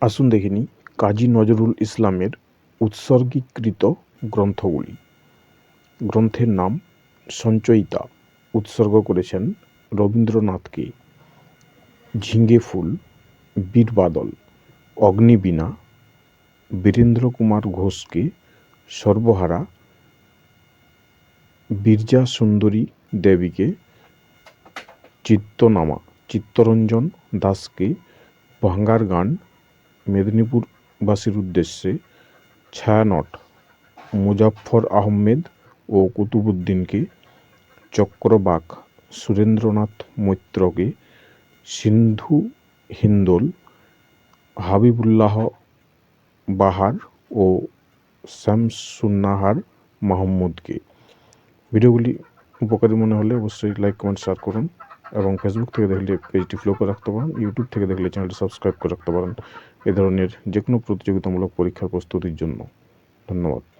আসুন দেখে কাজী নজরুল ইসলামের উৎসর্গীকৃত গ্রন্থগুলি। গ্রন্থের নাম সঞ্চয়িতা উৎসর্গ করেছেন রবীন্দ্রনাথকে। ঝিঙ্গে ফুল বীরবাদল অগ্নিবীণা বীরেন্দ্র কুমার ঘোষকে সর্বহারা বীরজা সুন্দরী দেবীকে চিত্তনামা, চিত্তরঞ্জন দাসকে ভাঙ্গার গান মেদিনীপুরবাসীর উদ্দেশ্যে ছায়ানট, মুজাফফর আহমেদ ও কুতুবুদ্দিনকে চক্রবাক, সুরেন্দ্রনাথ মৈত্রকে সিন্ধু হিন্দোল, হাবিবুল্লাহ বাহার ও শামসুন্নাহার মাহমুদকে। ভিডিওগুলি উপকারী মনে হলে অবশ্যই লাইক কমেন্ট শেয়ার করুন। এবং ফেসবুক থেকে দেখলে পেজটি ফ্লো করে রাখতে পারেন ইউটিউব থেকে দেখলে চ্যানেলটি সাবস্ক্রাইব করে রাখতে পারেন। এ ধরনের যে কোনো প্রতিযোগিতামূলক পরীক্ষার প্রস্তুতির জন্য। ধন্যবাদ।